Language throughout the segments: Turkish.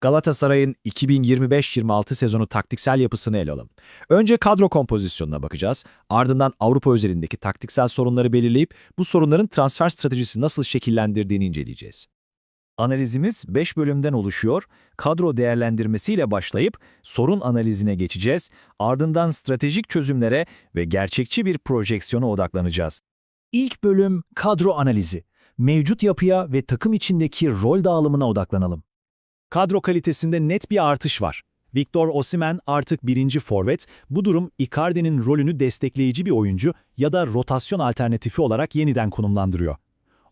Galatasaray'ın 2025-26 sezonu taktiksel yapısını ele alalım. Önce kadro kompozisyonuna bakacağız, ardından Avrupa özelindeki taktiksel sorunları belirleyip bu sorunların transfer stratejisi nasıl şekillendirdiğini inceleyeceğiz. Analizimiz 5 bölümden oluşuyor. Kadro değerlendirmesiyle başlayıp sorun analizine geçeceğiz. Ardından stratejik çözümlere ve gerçekçi bir projeksiyona odaklanacağız. İlk bölüm kadro analizi. Mevcut yapıya ve takım içindeki rol dağılımına odaklanalım. Kadro kalitesinde net bir artış var. Victor Osimhen artık birinci forvet, bu durum Icardi'nin rolünü destekleyici bir oyuncu ya da rotasyon alternatifi olarak yeniden konumlandırıyor.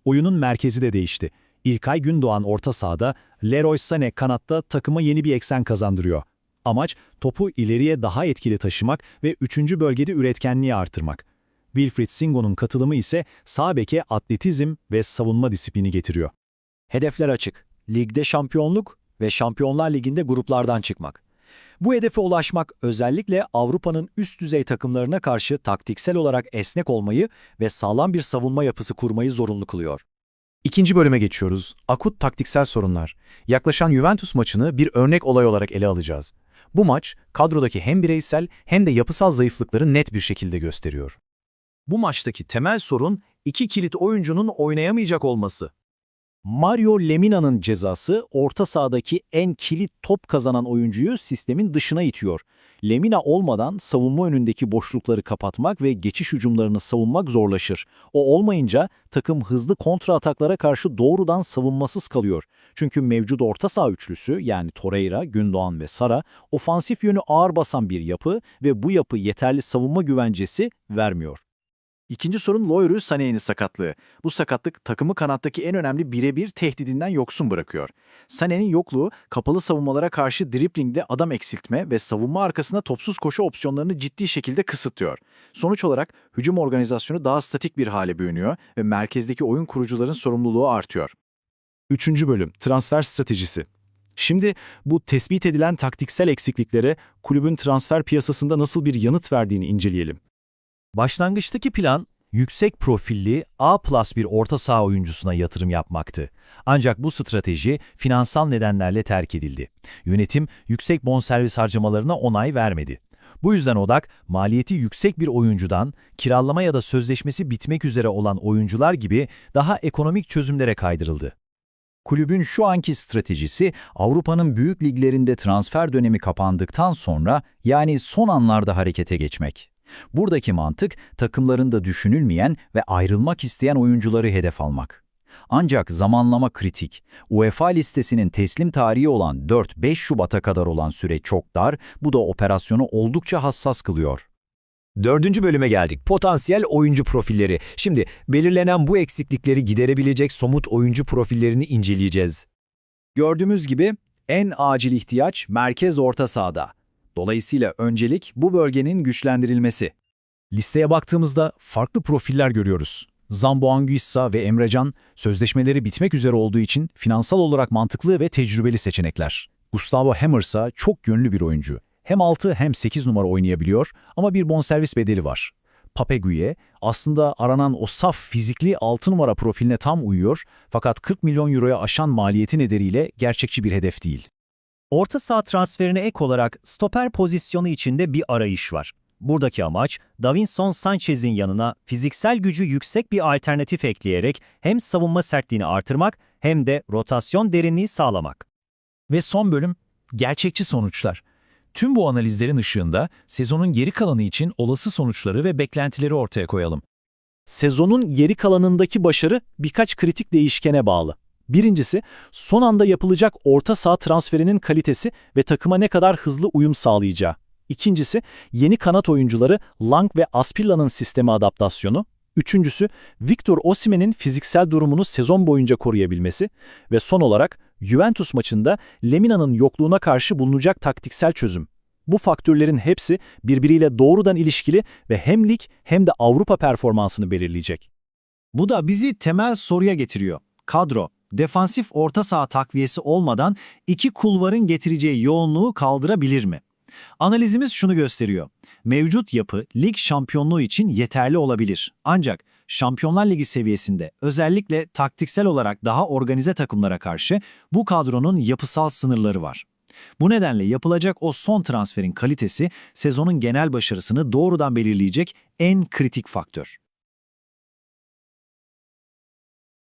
Oyunun merkezi de değişti. İlkay Gündoğan orta sahada, Leroy Sané kanatta takıma yeni bir eksen kazandırıyor. Amaç topu ileriye daha etkili taşımak ve üçüncü bölgede üretkenliği artırmak. Wilfried Singo'nun katılımı ise sağ beke atletizm ve savunma disiplini getiriyor. Hedefler açık. Ligde şampiyonluk ve Şampiyonlar Ligi'nde gruplardan çıkmak. Bu hedefe ulaşmak özellikle Avrupa'nın üst düzey takımlarına karşı taktiksel olarak esnek olmayı ve sağlam bir savunma yapısı kurmayı zorunlu kılıyor. İkinci bölüme geçiyoruz. Akut taktiksel sorunlar. Yaklaşan Juventus maçını bir örnek olay olarak ele alacağız. Bu maç, kadrodaki hem bireysel hem de yapısal zayıflıkları net bir şekilde gösteriyor. Bu maçtaki temel sorun iki kilit oyuncunun oynayamayacak olması. Mario Lemina'nın cezası orta sahadaki en kilit top kazanan oyuncuyu sistemin dışına itiyor. Lemina olmadan savunma önündeki boşlukları kapatmak ve geçiş hücumlarını savunmak zorlaşır. O olmayınca takım hızlı kontra ataklara karşı doğrudan savunmasız kalıyor. Çünkü mevcut orta saha üçlüsü yani Torreira, Gündoğan ve Sara ofansif yönü ağır basan bir yapı ve bu yapı yeterli savunma güvencesi vermiyor. İkinci sorun Leroy Sané'nin sakatlığı. Bu sakatlık takımı kanattaki en önemli birebir tehdidinden yoksun bırakıyor. Sané'nin yokluğu kapalı savunmalara karşı driplingde adam eksiltme ve savunma arkasında topsuz koşu opsiyonlarını ciddi şekilde kısıtlıyor. Sonuç olarak hücum organizasyonu daha statik bir hale bürünüyor ve merkezdeki oyun kurucuların sorumluluğu artıyor. Üçüncü bölüm, transfer stratejisi. Şimdi bu tespit edilen taktiksel eksikliklere kulübün transfer piyasasında nasıl bir yanıt verdiğini inceleyelim. Başlangıçtaki plan, yüksek profilli A plus bir orta saha oyuncusuna yatırım yapmaktı. Ancak bu strateji finansal nedenlerle terk edildi. Yönetim yüksek bonservis harcamalarına onay vermedi. Bu yüzden odak, maliyeti yüksek bir oyuncudan, kiralama ya da sözleşmesi bitmek üzere olan oyuncular gibi daha ekonomik çözümlere kaydırıldı. Kulübün şu anki stratejisi Avrupa'nın büyük liglerinde transfer dönemi kapandıktan sonra yani son anlarda harekete geçmek. Buradaki mantık takımlarında düşünülmeyen ve ayrılmak isteyen oyuncuları hedef almak. Ancak zamanlama kritik. UEFA listesinin teslim tarihi olan 4-5 Şubat'a kadar olan süre çok dar, bu da operasyonu oldukça hassas kılıyor. Dördüncü bölüme geldik. Potansiyel oyuncu profilleri. Şimdi belirlenen bu eksiklikleri giderebilecek somut oyuncu profillerini inceleyeceğiz. Gördüğümüz gibi en acil ihtiyaç merkez orta sahada. Dolayısıyla öncelik bu bölgenin güçlendirilmesi. Listeye baktığımızda farklı profiller görüyoruz. Zambo Anguissa ve Emrecan sözleşmeleri bitmek üzere olduğu için finansal olarak mantıklı ve tecrübeli seçenekler. Gustavo Hammer ise çok yönlü bir oyuncu. Hem 6 hem 8 numara oynayabiliyor ama bir bonservis bedeli var. Pape Guye aslında aranan o saf fizikli 6 numara profiline tam uyuyor fakat 40 milyon euroya aşan maliyeti nedeniyle gerçekçi bir hedef değil. Orta saha transferine ek olarak stoper pozisyonu içinde bir arayış var. Buradaki amaç Davinson Sanchez'in yanına fiziksel gücü yüksek bir alternatif ekleyerek hem savunma sertliğini artırmak hem de rotasyon derinliği sağlamak. Ve son bölüm, gerçekçi sonuçlar. Tüm bu analizlerin ışığında sezonun geri kalanı için olası sonuçları ve beklentileri ortaya koyalım. Sezonun geri kalanındaki başarı birkaç kritik değişkene bağlı. Birincisi, son anda yapılacak orta saha transferinin kalitesi ve takıma ne kadar hızlı uyum sağlayacağı. İkincisi, yeni kanat oyuncuları Lang ve Aspilla'nın sisteme adaptasyonu. Üçüncüsü, Victor Osimhen'in fiziksel durumunu sezon boyunca koruyabilmesi. Ve son olarak, Juventus maçında Lemina'nın yokluğuna karşı bulunacak taktiksel çözüm. Bu faktörlerin hepsi birbiriyle doğrudan ilişkili ve hem lig hem de Avrupa performansını belirleyecek. Bu da bizi temel soruya getiriyor. Kadro, defansif orta saha takviyesi olmadan iki kulvarın getireceği yoğunluğu kaldırabilir mi? Analizimiz şunu gösteriyor. Mevcut yapı lig şampiyonluğu için yeterli olabilir. Ancak Şampiyonlar Ligi seviyesinde özellikle taktiksel olarak daha organize takımlara karşı bu kadronun yapısal sınırları var. Bu nedenle yapılacak o son transferin kalitesi sezonun genel başarısını doğrudan belirleyecek en kritik faktör.